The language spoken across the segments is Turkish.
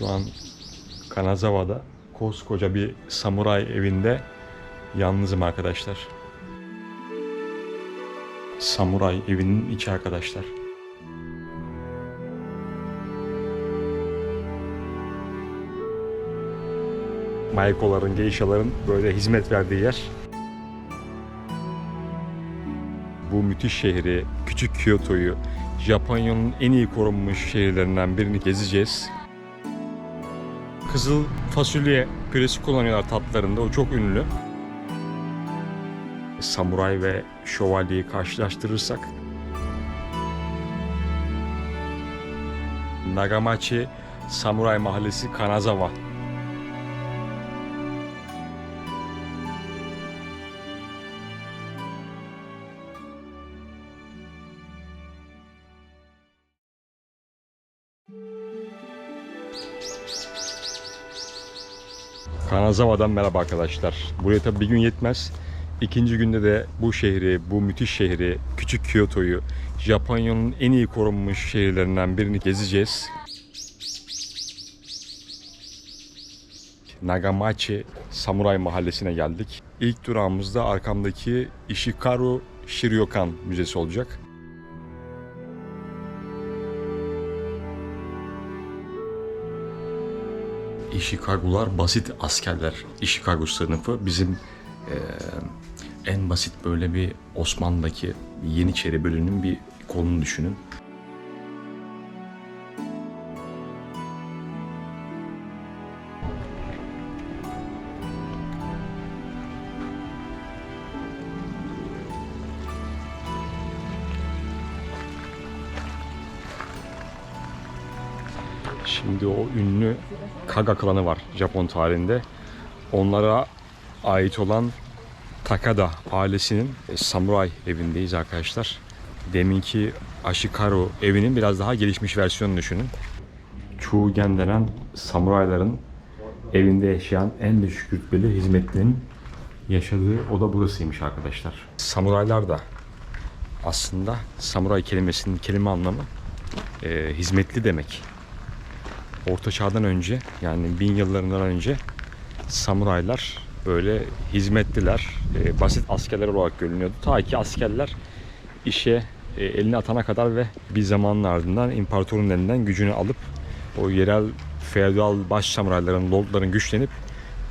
Şu an Kanazawa'da koskoca bir samuray evinde yalnızım arkadaşlar. Samuray evinin içi arkadaşlar. Maikoların, geishaların böyle hizmet verdiği yer. Bu müthiş şehri, küçük Kyoto'yu, Japonya'nın en iyi korunmuş şehirlerinden birini gezeceğiz. Kızıl fasulye püresi kullanıyorlar tatlarında. O çok ünlü. Samuray ve şövalyeyi karşılaştırırsak Nagamachi Samuray Mahallesi Kanazawa. Kanazawa'dan merhaba arkadaşlar. Buraya tabii bir gün yetmez. İkinci günde de bu şehri, bu müthiş şehri, küçük Kyoto'yu, Japonya'nın en iyi korunmuş şehirlerinden birini gezeceğiz. Nagamachi Samuray Mahallesi'ne geldik. İlk durağımızda arkamdaki Ishikaru Shiryokan Müzesi olacak. Ishikagular basit askerler. Ishikagu sınıfı bizim eee, en basit böyle bir Osmanlı'daki Yeniçeri bölümünün bir kolunu düşünün. Şimdi o ünlü Kaga klanı var Japon tarihinde. Onlara ait olan Takada ailesinin e, samuray evindeyiz arkadaşlar. Deminki Ashikaru evinin biraz daha gelişmiş versiyonunu düşünün. Chugen denen samurayların evinde yaşayan en düşük rütbeli hizmetlinin yaşadığı oda burasıymış arkadaşlar. Samuraylar da aslında samuray kelimesinin kelime anlamı e, hizmetli demek. Orta Çağ'dan önce yani bin yıllarından önce samuraylar böyle hizmetliler, e, basit askerler olarak görünüyordu. Ta ki askerler işe e, elini atana kadar ve bir zamanın ardından imparatorun elinden gücünü alıp o yerel feodal baş samurayların, lordların güçlenip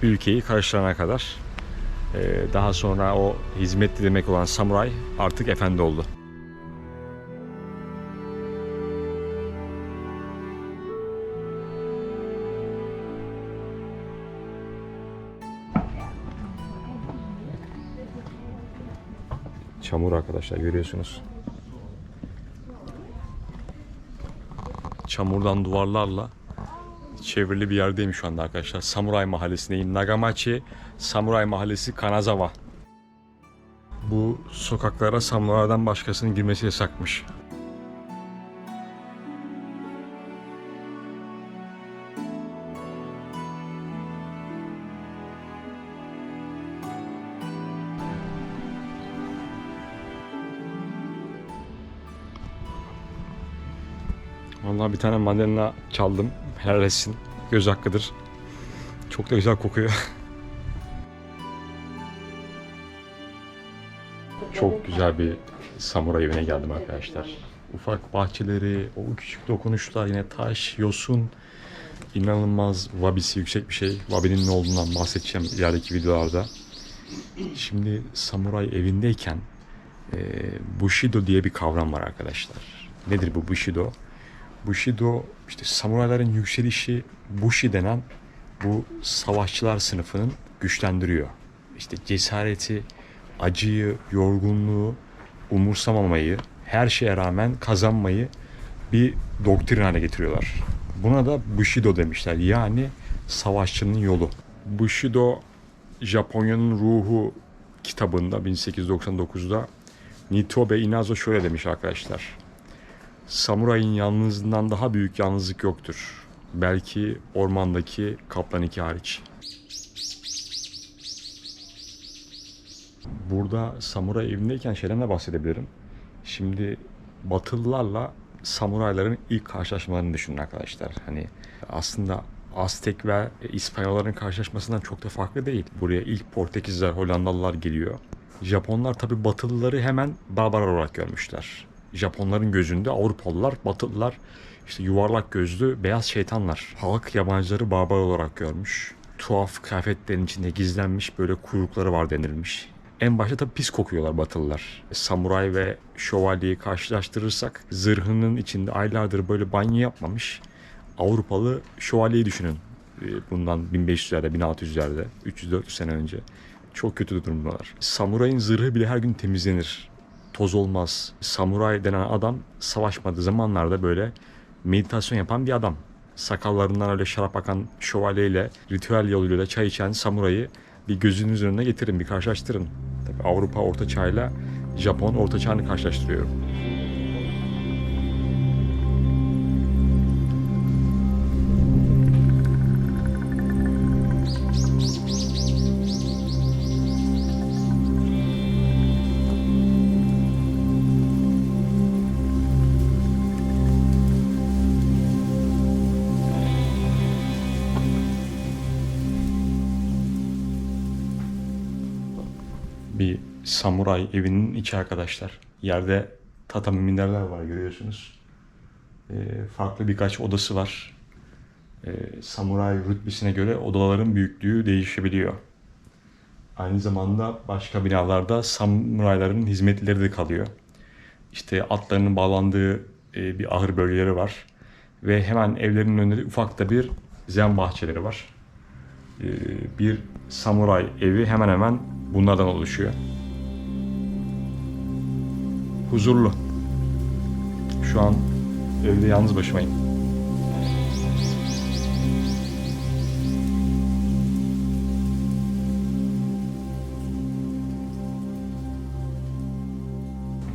ülkeyi karıştırana kadar e, daha sonra o hizmetli demek olan samuray artık efendi oldu. Çamur arkadaşlar görüyorsunuz. Çamurdan duvarlarla çevrili bir yerdeyim şu anda arkadaşlar. Samuray Mahallesi'ndeyim. Nagamachi Samuray Mahallesi Kanazawa. Bu sokaklara samuraydan başkasının girmesi yasakmış. Vallahi bir tane mandalina çaldım. Helal etsin. Göz hakkıdır. Çok da güzel kokuyor. Çok güzel bir samuray evine geldim arkadaşlar. Ufak bahçeleri, o küçük dokunuşlar yine taş, yosun. inanılmaz vabisi yüksek bir şey. Vabinin ne olduğundan bahsedeceğim ilerideki videolarda. Şimdi samuray evindeyken e, Bushido diye bir kavram var arkadaşlar. Nedir bu Bushido? Bushido işte samurayların yükselişi Bushi denen bu savaşçılar sınıfının güçlendiriyor. İşte cesareti, acıyı, yorgunluğu, umursamamayı, her şeye rağmen kazanmayı bir doktrin haline getiriyorlar. Buna da Bushido demişler. Yani savaşçının yolu. Bushido Japonya'nın ruhu kitabında 1899'da Nitobe Inazo şöyle demiş arkadaşlar. Samurayın yalnızlığından daha büyük yalnızlık yoktur. Belki ormandaki kaplan iki hariç. Burada samuray evindeyken şeyden de bahsedebilirim. Şimdi Batılılarla samurayların ilk karşılaşmalarını düşünün arkadaşlar. Hani aslında Aztek ve İspanyolların karşılaşmasından çok da farklı değil. Buraya ilk Portekizler, Hollandalılar geliyor. Japonlar tabi Batılıları hemen barbar olarak görmüşler. Japonların gözünde Avrupalılar, Batılılar işte yuvarlak gözlü beyaz şeytanlar. Halk yabancıları barbar olarak görmüş. Tuhaf kıyafetlerin içinde gizlenmiş böyle kuyrukları var denilmiş. En başta tabii pis kokuyorlar Batılılar. Samuray ve şövalyeyi karşılaştırırsak zırhının içinde aylardır böyle banyo yapmamış. Avrupalı şövalyeyi düşünün. Ee, Bundan 1500'lerde, 1600'lerde, 300-400 sene önce. Çok kötü durumdalar. Samurayın zırhı bile her gün temizlenir. Toz olmaz. Samuray denen adam savaşmadığı zamanlarda böyle meditasyon yapan bir adam. Sakallarından öyle şarap akan şövalyeyle ritüel yoluyla çay içen samurayı bir gözünüzün önüne getirin, bir karşılaştırın. Tabii Avrupa Orta Çağ'la Japon Orta Çağ'ını karşılaştırıyorum. Samuray evinin içi arkadaşlar. Yerde tatami minderler var görüyorsunuz. Ee, farklı birkaç odası var. Ee, samuray rütbesine göre odaların büyüklüğü değişebiliyor. Aynı zamanda başka binalarda samurayların hizmetleri de kalıyor. İşte atlarının bağlandığı e, bir ahır bölgeleri var. Ve hemen evlerinin önünde ufak da bir zen bahçeleri var. Ee, bir samuray evi hemen hemen bunlardan oluşuyor. Huzurlu. Şu an evde yalnız başımayım.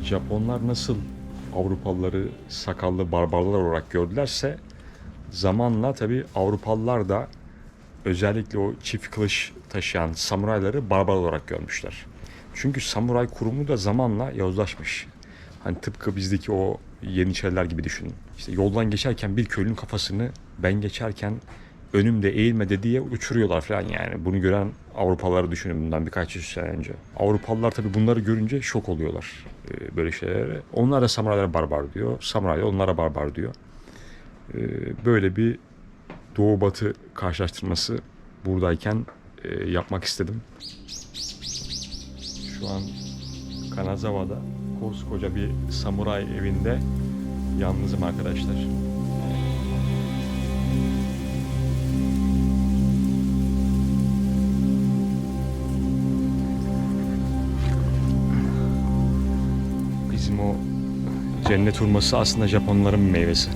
Japonlar nasıl Avrupalıları sakallı barbarlar olarak gördülerse zamanla tabi Avrupalılar da özellikle o çift kılıç taşıyan samurayları barbar olarak görmüşler. Çünkü samuray kurumu da zamanla yozlaşmış. Hani tıpkı bizdeki o Yeniçeriler gibi düşünün. İşte yoldan geçerken bir köylünün kafasını ben geçerken önümde eğilmedi diye uçuruyorlar falan yani. Bunu gören Avrupalıları düşünün bundan birkaç yüz sene önce. Avrupalılar tabii bunları görünce şok oluyorlar e, böyle şeylere. Onlar da samuraylara barbar diyor. Samuray da onlara barbar diyor. E, Böyle bir doğu batı karşılaştırması buradayken e, yapmak istedim. Şu an Kanazawa'da koskoca bir samuray evinde yalnızım arkadaşlar. Bizim o cennet hurması aslında Japonların meyvesi.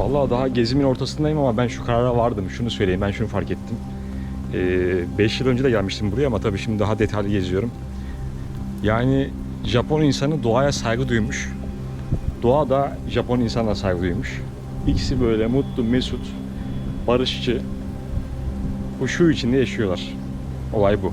Vallahi daha gezimin ortasındayım ama ben şu karara vardım. Şunu söyleyeyim, ben şunu fark ettim. 5 yıl önce de gelmiştim buraya ama tabii şimdi daha detaylı geziyorum. Yani Japon insanı doğaya saygı duymuş. Doğa da Japon insanına saygı duymuş. İkisi böyle mutlu, mesut, barışçı, huşu içinde yaşıyorlar. Olay bu.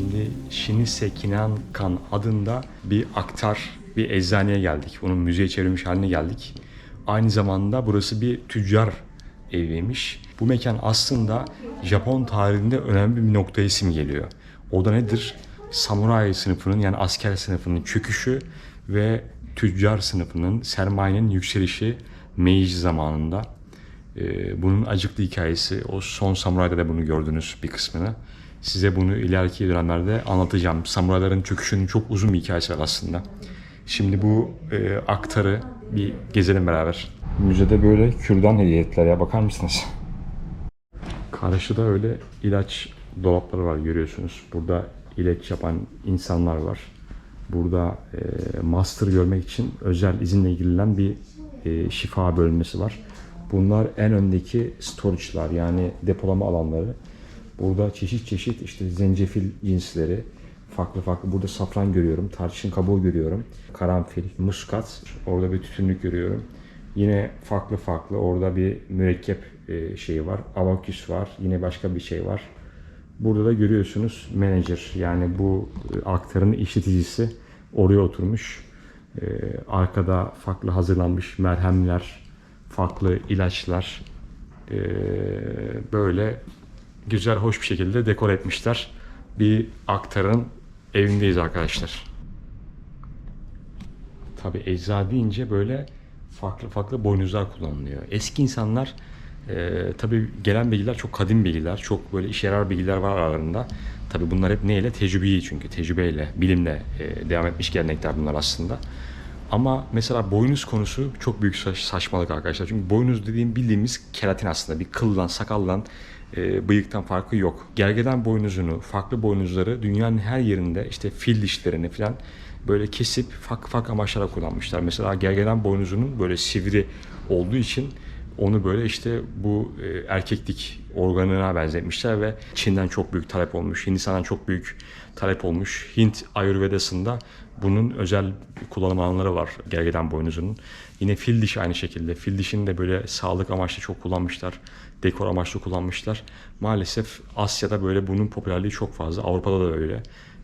Şimdi Shinise Kinankan adında bir aktar, bir eczaneye geldik. Bunun müzeye çevrilmiş haline geldik. Aynı zamanda burası bir tüccar eviymiş. Bu mekan aslında Japon tarihinde önemli bir noktaya isim geliyor. O da nedir? Samuray sınıfının yani asker sınıfının çöküşü ve tüccar sınıfının sermayenin yükselişi Meiji zamanında. Ee, bunun acıklı hikayesi, o son samurayda da bunu gördünüz bir kısmını. Size bunu ileriki dönemlerde anlatacağım. Samurayların çöküşünün çok uzun bir hikayesi var aslında. Şimdi bu e, aktarı bir gezelim beraber. Müzede böyle kürdan hediye ettiler ya bakar mısınız? Karşıda öyle ilaç dolapları var görüyorsunuz. Burada ilaç yapan insanlar var. Burada e, master görmek için özel izinle girilen bir e, şifa bölmesi var. Bunlar en öndeki storage'lar yani depolama alanları. Burada çeşit çeşit işte zencefil cinsleri, farklı farklı. Burada safran görüyorum, tarçın kabuğu görüyorum, karanfil, muskat, orada bir tütünlük görüyorum. Yine farklı farklı orada bir mürekkep e, şeyi var, avaküs var, yine başka bir şey var. Burada da görüyorsunuz manager yani bu e, aktarın işleticisi oraya oturmuş. E, arkada farklı hazırlanmış merhemler, farklı ilaçlar böyle güzel hoş bir şekilde dekor etmişler. Bir aktarın evindeyiz arkadaşlar. Tabi ecza deyince böyle farklı farklı boynuzlar kullanılıyor. Eski insanlar e, tabi gelen bilgiler çok kadim bilgiler, çok böyle işe yarar bilgiler var aralarında. Tabi bunlar hep neyle? Tecrübeyi çünkü tecrübeyle, bilimle e, devam etmiş gelenekler bunlar aslında. Ama mesela boynuz konusu çok büyük saç- saçmalık arkadaşlar. Çünkü boynuz dediğim bildiğimiz keratin aslında. Bir kıldan, sakaldan, e, bıyıktan farkı yok. Gergedan boynuzunu, farklı boynuzları dünyanın her yerinde işte fil dişlerini falan böyle kesip farklı farklı amaçlara kullanmışlar. Mesela gergedan boynuzunun böyle sivri olduğu için onu böyle işte bu e, erkeklik organına benzetmişler ve Çin'den çok büyük talep olmuş. Hindistan'dan çok büyük talep olmuş. Hint Ayurveda'sında bunun özel kullanım alanları var gergedan boynuzunun. Yine fil dişi aynı şekilde. Fil dişini de böyle sağlık amaçlı çok kullanmışlar. Dekor amaçlı kullanmışlar. Maalesef Asya'da böyle bunun popülerliği çok fazla. Avrupa'da da öyle.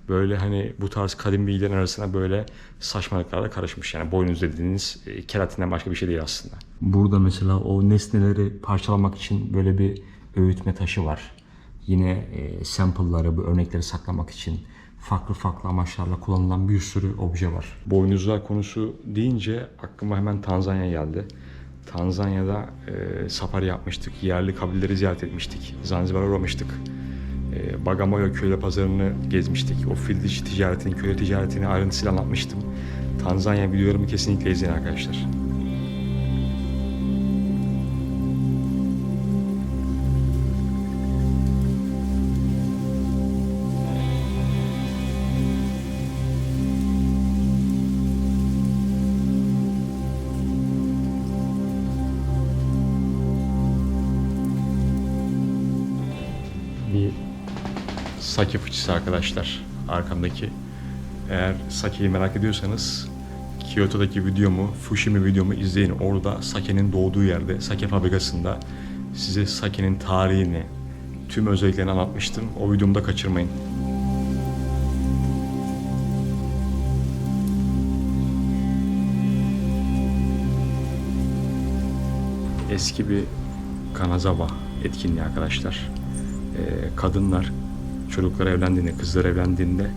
Böyle hani bu tarz kadim bilgilerin arasına böyle saçmalıklarla karışmış. Yani boynuz dediğiniz e, keratinden başka bir şey değil aslında. Burada mesela o nesneleri parçalamak için böyle bir öğütme taşı var. Yine e, sample'ları, bu örnekleri saklamak için farklı farklı amaçlarla kullanılan bir sürü obje var. Boynuzlar konusu deyince aklıma hemen Tanzanya geldi. Tanzanya'da e, safari yapmıştık. Yerli kabileleri ziyaret etmiştik. Zanzibar'a uğramıştık. E, Bagamoyo köle pazarını gezmiştik. O fil dişi ticaretini, köle ticaretini ayrıntısıyla anlatmıştım. Tanzanya videolarımı kesinlikle izleyin arkadaşlar. Sake fıçısı arkadaşlar arkamdaki. Eğer sakeyi merak ediyorsanız Kyoto'daki videomu, Fushimi videomu izleyin. Orada sakenin doğduğu yerde, sake fabrikasında size sakenin tarihini, tüm özelliklerini anlatmıştım. O videomu da kaçırmayın. Eski bir Kanazawa etkinliği arkadaşlar. Ee, kadınlar çocuklar evlendiğinde, kızlar evlendiğinde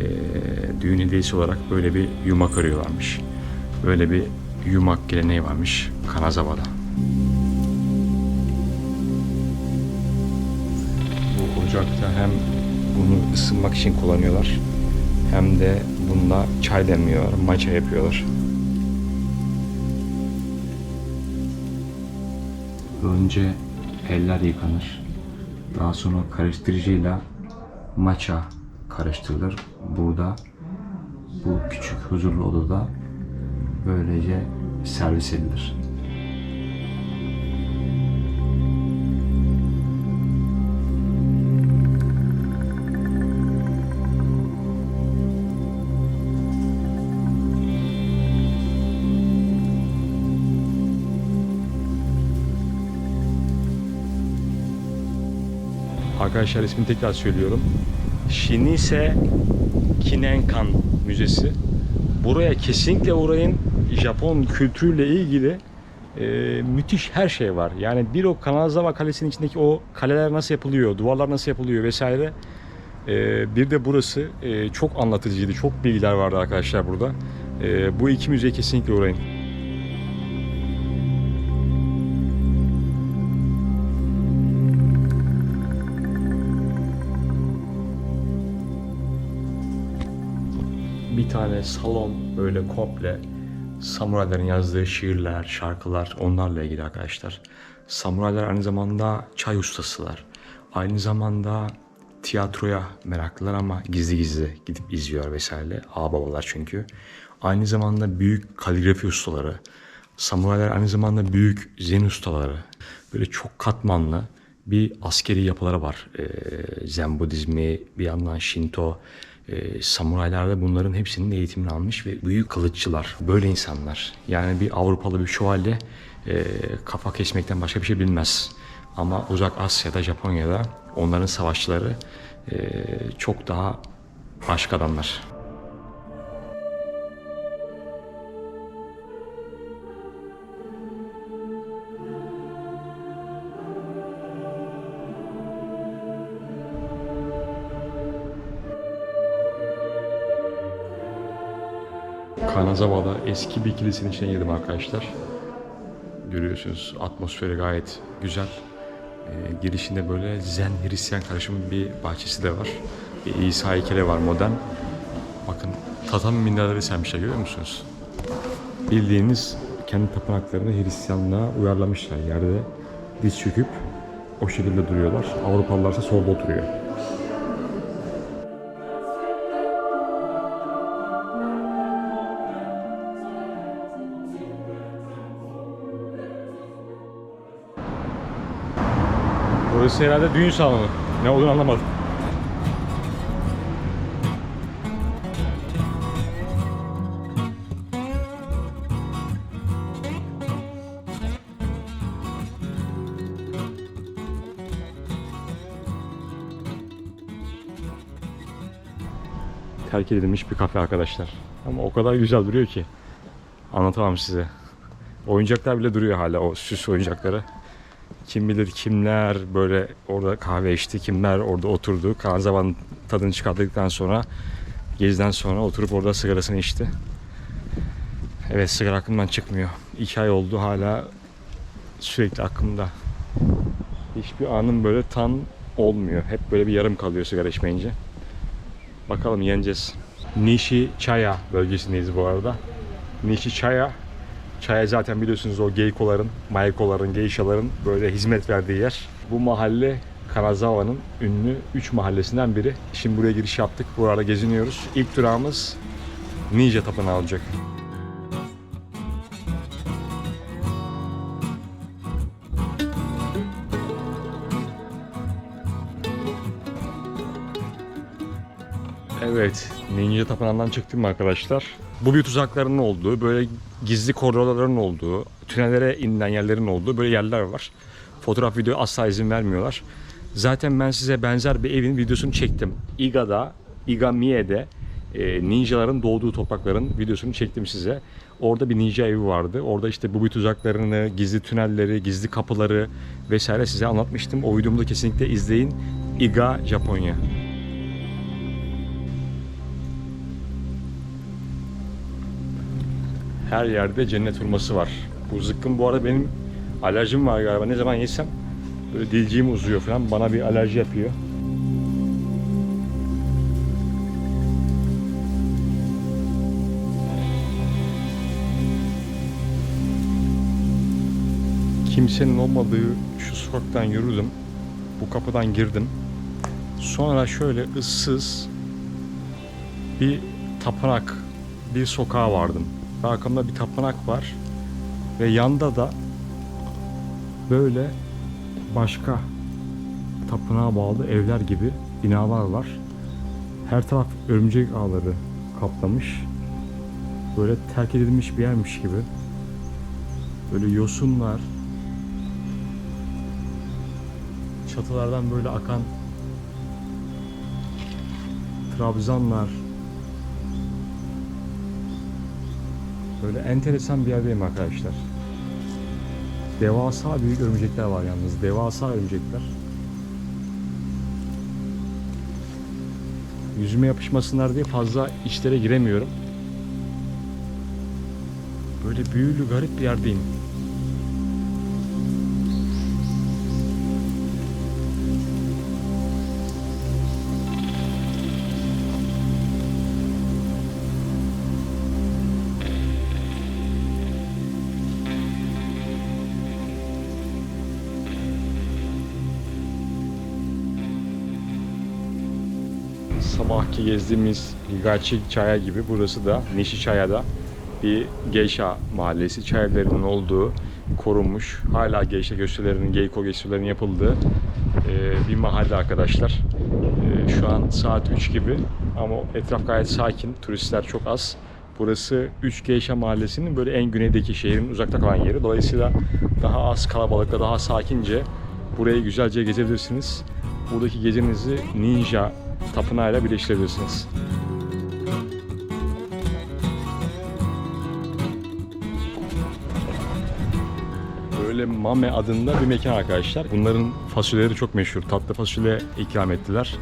ee, düğün hediyesi olarak böyle bir yumak örüyorlarmış. Böyle bir yumak geleneği varmış Kanazawa'da. Bu ocakta hem bunu ısınmak için kullanıyorlar hem de bununla çay demliyorlar, matcha yapıyorlar. Önce eller yıkanır. Daha sonra karıştırıcıyla matcha karıştırılır. Burada bu küçük huzurlu odada böylece servis edilir. Arkadaşlar ismini tekrar söylüyorum. Shinise Kinenkan Müzesi. Buraya kesinlikle uğrayın. Japon kültürüyle ilgili e, müthiş her şey var. Yani bir o Kanazawa Kalesi'nin içindeki o kaleler nasıl yapılıyor, duvarlar nasıl yapılıyor vesaire. E, bir de burası e, çok anlatıcıydı. Çok bilgiler vardı arkadaşlar burada. E, bu iki müzeye kesinlikle uğrayın. Bir tane salon böyle komple samurayların yazdığı şiirler, şarkılar onlarla ilgili arkadaşlar. Samuraylar aynı zamanda çay ustasılar. Aynı zamanda tiyatroya meraklılar ama gizli gizli gidip izliyor vesaire. Ağababalar çünkü. Aynı zamanda büyük kaligrafi ustaları. Samuraylar aynı zamanda büyük zen ustaları. Böyle çok katmanlı bir askeri yapıları var. Ee, zen Budizmi, bir yandan Shinto. Ee, samuraylarda bunların hepsinin eğitimini almış ve büyük kılıççılar. Böyle insanlar. Yani bir Avrupalı bir şövalye e, kafa kesmekten başka bir şey bilmez. Ama uzak Asya'da, Japonya'da onların savaşçıları e, çok daha başka adamlar. Kanazawa'da eski bir kilisenin içine girdim arkadaşlar. Görüyorsunuz atmosferi gayet güzel. Ee, girişinde böyle Zen Hristiyan karışımı bir bahçesi de var. Bir İsa heykeli var modern. Bakın tatami minderleri sermişler görüyor musunuz? Bildiğiniz kendi tapınaklarını Hristiyanlığa uyarlamışlar. Yerde diz çöküp o şekilde duruyorlar. Avrupalılar ise solda oturuyor. Burası herhalde düğün salonu. Ne olduğunu anlamadım. Terk edilmiş bir kafe arkadaşlar. Ama o kadar güzel duruyor ki. Anlatamam size. Oyuncaklar bile duruyor hala o süs oyuncakları. Kim bilir kimler böyle orada kahve içti, kimler orada oturdu. Kanzavanın tadını çıkarttıktan sonra geziden sonra oturup orada sigarasını içti. Evet sigara aklımdan çıkmıyor. İki ay oldu hala sürekli aklımda. Hiçbir anım böyle tam olmuyor. Hep böyle bir yarım kalıyor sigara içmeyince. Bakalım yeneceğiz. Nishi Chaya bölgesindeyiz bu arada. Nishi Chaya Çaya zaten biliyorsunuz o geikoların, maikoların, geishaların böyle hizmet verdiği yer. Bu mahalle Kanazawa'nın ünlü 3 mahallesinden biri. Şimdi buraya giriş yaptık. Burada geziniyoruz. İlk durağımız Ninja Tapınağı olacak. Evet, Ninja Tapınağı'ndan çıktım arkadaşlar. Bu bir tuzakların olduğu, böyle gizli koridorların olduğu, tünellere inilen yerlerin olduğu böyle yerler var. Fotoğraf, video asla izin vermiyorlar. Zaten ben size benzer bir evin videosunu çektim. Iga'da, Igamiye'de e, ninjaların doğduğu toprakların videosunu çektim size. Orada bir ninja evi vardı. Orada işte bu bir tuzaklarını, gizli tünelleri, gizli kapıları vesaire size anlatmıştım. O videomu da kesinlikle izleyin. Iga, Japonya. Her yerde cennet hurması var. Bu zıkkım bu arada benim alerjim var galiba. Ne zaman yesem böyle dilciğim uzuyor falan. Bana bir alerji yapıyor. Kimsenin olmadığı şu sokaktan yürüdüm. Bu kapıdan girdim. Sonra şöyle ıssız bir tapınak, bir sokağa vardım. Ve arkamda bir tapınak var. Ve yanda da böyle başka tapınağa bağlı evler gibi binalar var. Her taraf örümcek ağları kaplamış. Böyle terk edilmiş bir yermiş gibi. Böyle yosunlar. Çatılardan böyle akan trabzanlar. Böyle enteresan bir yerdeyim arkadaşlar. Devasa büyük örümcekler var yalnız. Devasa örümcekler. Yüzüme yapışmasınlar diye fazla içlere giremiyorum. Böyle büyülü garip bir yerdeyim. Sabahki gezdiğimiz Higachi Çaya gibi burası da Nishi Çaya'da bir geisha mahallesi. Çay olduğu, korunmuş, hala geisha gösterilerinin, geiko gösterilerinin yapıldığı e, bir mahalle arkadaşlar. E, şu an saat 3 gibi ama etraf gayet sakin, turistler çok az. Burası 3 Geisha Mahallesi'nin böyle en güneydeki şehrin uzakta kalan yeri. Dolayısıyla daha az kalabalıkta, daha sakince burayı güzelce gezebilirsiniz. Buradaki gezinizi Ninja tapınağıyla birleştirebilirsiniz. Böyle Mame adında bir mekan arkadaşlar. Bunların fasulyeleri çok meşhur. Tatlı fasulye ikram ettiler.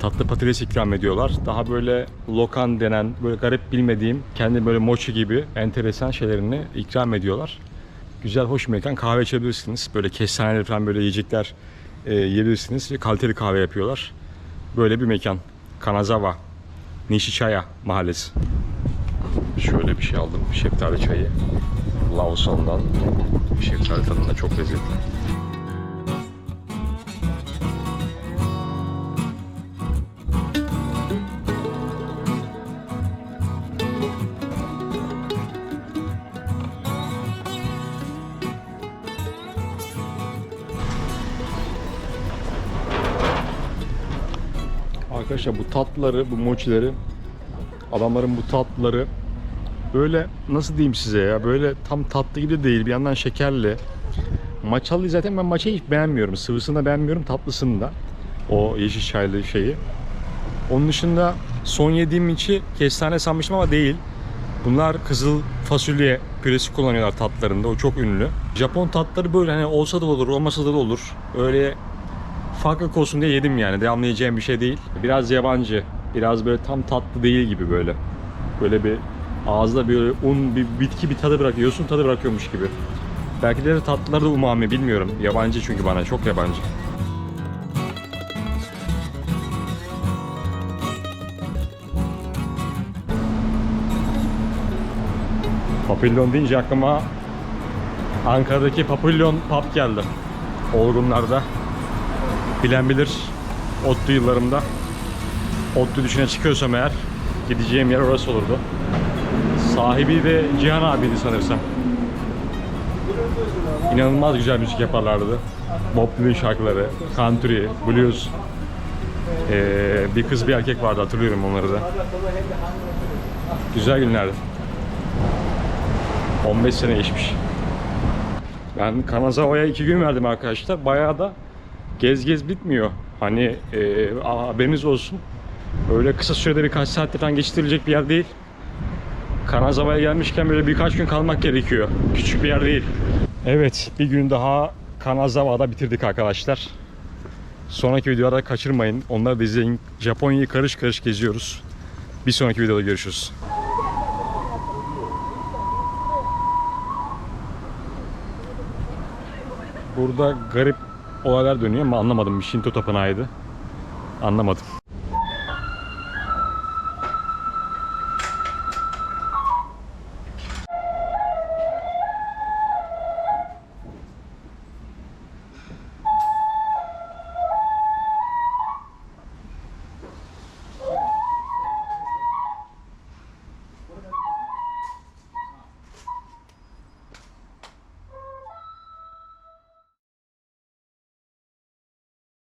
Tatlı patates ikram ediyorlar. Daha böyle lokan denen, böyle garip bilmediğim, kendi böyle mochi gibi enteresan şeylerini ikram ediyorlar. Güzel, hoş bir mekan. Kahve içebilirsiniz. Böyle kestaneleri falan böyle yiyecekler e, yiyebilirsiniz. Ve Kaliteli kahve yapıyorlar. Böyle bir mekan. Kanazawa, Nishichaya mahallesi. Şöyle bir şey aldım. Şeftali çayı. Lawson'dan. Şeftali tadında çok lezzetli. Arkadaşlar bu tatlıları, bu mochileri adamların bu tatlıları böyle nasıl diyeyim size ya böyle tam tatlı gibi de değil bir yandan şekerli. Maçalı zaten ben maçayı hiç beğenmiyorum. Sıvısını da beğenmiyorum, tatlısını da. O yeşil çaylı şeyi. Onun dışında son yediğim içi kestane sanmıştım ama değil. Bunlar kızıl fasulye püresi kullanıyorlar tatlarında. O çok ünlü. Japon tatları böyle hani olsa da olur, olmasa da olur. Öyle farklılık olsun diye yedim yani. Devamlı yiyeceğim bir şey değil. Biraz yabancı. Biraz böyle tam tatlı değil gibi böyle. Böyle bir ağızda böyle un, bir bitki bir tadı bırakıyor. Yosun tadı bırakıyormuş gibi. Belki de tatlıları da umami bilmiyorum. Yabancı çünkü bana. Çok yabancı. Papillon deyince aklıma Ankara'daki Papillon Pub geldi. Olgunlar'da. Bilen bilir. ODTÜ yıllarımda. ODTÜ düşüne çıkıyorsam eğer gideceğim yer orası olurdu. Sahibi de Cihan abiydi sanırsam. İnanılmaz güzel müzik yaparlardı. Bob Dylan şarkıları, country, blues. Ee, bir kız bir erkek vardı hatırlıyorum onları da. Güzel günlerdi. 15 sene geçmiş. Ben Kanazawa'ya iki gün verdim arkadaşlar. Bayağı da gez gez bitmiyor. Hani e, haberiniz olsun. Öyle kısa sürede birkaç saatte falan geçirilecek bir yer değil. Kanazawa'ya gelmişken böyle birkaç gün kalmak gerekiyor. Küçük bir yer değil. Evet bir gün daha Kanazawa'da bitirdik arkadaşlar. Sonraki videolarda kaçırmayın. Onları da izleyin. Japonya'yı karış karış geziyoruz. Bir sonraki videoda görüşürüz. Burada garip olaylar dönüyor ama anlamadım. Bir Shinto tapınağıydı. Anlamadım.